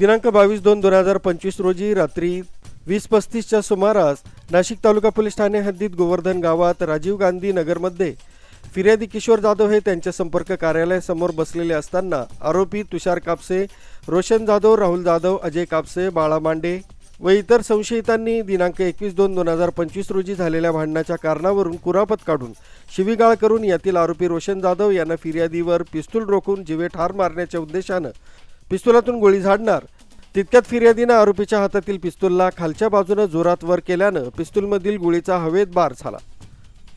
दिनांक बावीस दोन दोन हजार पंचवीस रोजी रात्री वीस पस्तीसच्या सुमारास नाशिक तालुका पोलीस ठाणे हद्दीत गोवर्धन गावात राजीव गांधी नगरमध्ये फिर्यादी किशोर जाधव हे त्यांच्या संपर्क कार्यालयासमोर बसलेले असताना आरोपी तुषार कापसे रोशन जाधव राहुल जाधव अजय कापसे बाळा मांडे व इतर संशयितांनी दिनांक एकवीस दोन दोन हजार पंचवीस रोजी झालेल्या भांडणाच्या कारणावरून कुरापत काढून शिवीगाळ करून यातील आरोपी रोशन जाधव यांना फिर्यादीवर पिस्तूल रोखून जिवे ठार मारण्याच्या उद्देशानं पिस्तुलातून गोळी झाडणार. तितक्यात फिर्यादीनं आरोपीच्या हातातील पिस्तूलला खालच्या बाजूनं जोरात वर केल्यानं पिस्तूलमधील गोळीचा हवेत बार झाला.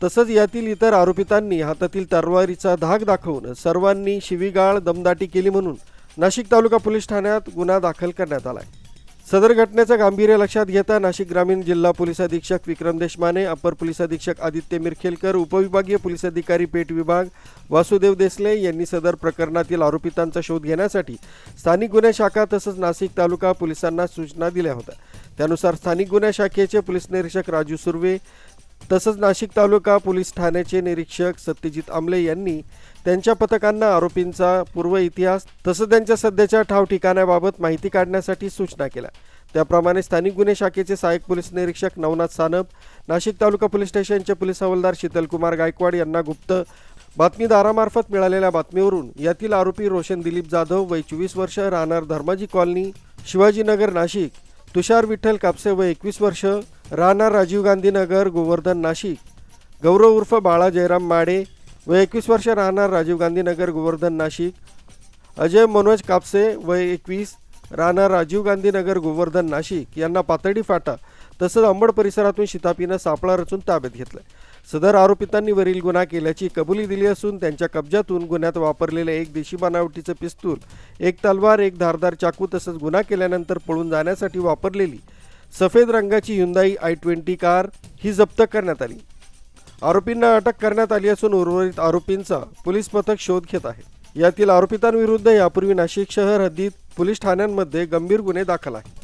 तसंच यातील इतर आरोपितांनी हातातील तरवारीचा धाक दाखवून सर्वांनी शिवीगाळ दमदाटी केली म्हणून नाशिक तालुका पोलीस ठाण्यात गुन्हा दाखल करण्यात आला आहे सदर घटनेचं गांभीर्य लक्षात घेता नाशिक ग्रामीण जिल्हा पोलीस अधीक्षक विक्रम देशमाने अपर पोलीस अधीक्षक आदित्य मिरखेलकर उपविभागीय पोलीस अधिकारी पेठ विभाग वासुदेव देसले यांनी सदर प्रकरणातील आरोपितांचा शोध घेण्यासाठी स्थानिक गुन्हे शाखा तसंच नाशिक तालुका पोलिसांना सूचना दिल्या होत्या. त्यानुसार स्थानिक गुन्हे शाखेचे पोलीस निरीक्षक राजू सुर्वे तसंच नाशिक तालुका पोलीस ठाण्याचे निरीक्षक सत्यजित आमले यांनी त्यांच्या पथकांना आरोपींचा पूर्व इतिहास तसंच त्यांच्या सध्याच्या ठाव ठिकाणाबाबत माहिती काढण्यासाठी सूचना केल्या. त्याप्रमाणे स्थानिक गुन्हे शाखेचे सहाय्यक पोलीस निरीक्षक नवनाथ सानप नाशिक तालुका पोलीस स्टेशनचे पोलीस हवालदार शीतलकुमार गायकवाड यांना गुप्त बातमीदारामार्फत मिळालेल्या बातमीवरून यातील आरोपी रोशन दिलीप जाधव वय चोवीस वर्ष राहणार धर्माजी कॉलनी शिवाजीनगर नाशिक तुषार विठ्ठल कापसे वय एकवीस वर्ष राहणार राजीव गांधी नगर गोवर्धन नाशिक. गौरव उर्फ बाळा जयराम माडे व एकवीस वर्ष राहणार राजीव गांधी नगर गोवर्धन नाशिक. अजय मनोज कापसे वय एकवीस राहणार राजीव गांधी नगर गोवर्धन नाशिक. यांना पातळी फाटा तसंच अंबड परिसरातून शितापीनं सापळा रचून ताब्यात घेतलं सदर आरोपितांनी वरील गुन्हा केल्याची कबुली दिली असून त्यांच्या कब्जातून गुन्ह्यात वापरलेलं एक देशी बनावटीचं पिस्तूल एक तलवार एक धारदार चाकू तसंच गुन्हा केल्यानंतर पळून जाण्यासाठी वापरलेली सफेद रंगाची हुंदाई आय ट्वेंटी कार ही जप्त करण्यात आली. आरोपींना अटक करण्यात आली असून उर्वरित आरोपींचा पोलीस पथक शोध घेत आहे. यातील आरोपितांविरुद्ध यापूर्वी नाशिक शहर हद्दीत पोलीस ठाण्यांमध्ये गंभीर गुन्हे दाखल आहेत.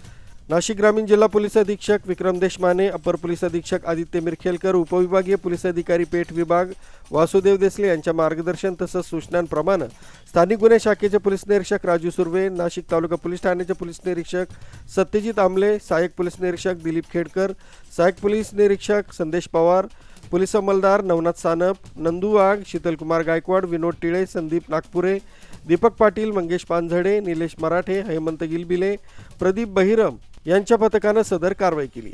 नाशिक ग्रामीण जिल्हा पोलीस अधीक्षक विक्रम देशमाने अपर पोलीस अधीक्षक आदित्य मिरखेलकर उपविभागीय पोलीस अधिकारी पेठ विभाग वासुदेव देसले यांच्या मार्गदर्शन तसंच सूचनांप्रमाणे स्थानिक गुन्हे शाखेचे पोलीस निरीक्षक राजू सुर्वे नाशिक तालुका पोलीस ठाण्याचे पोलीस निरीक्षक सत्यजित आमले सहाय्यक पोलीस निरीक्षक दिलीप खेडकर सहाय्यक पोलीस निरीक्षक संदेश पवार पोलीस अंमलदार नवनाथ सानप नंदू वाघ शीतलकुमार गायकवाड विनोद टिळे संदीप नागपुरे दीपक पाटील मंगेश पानझडे निलेश मराठे हेमंत गिलबिले प्रदीप बहिरम यांच्या पथकानं सदर कारवाई केली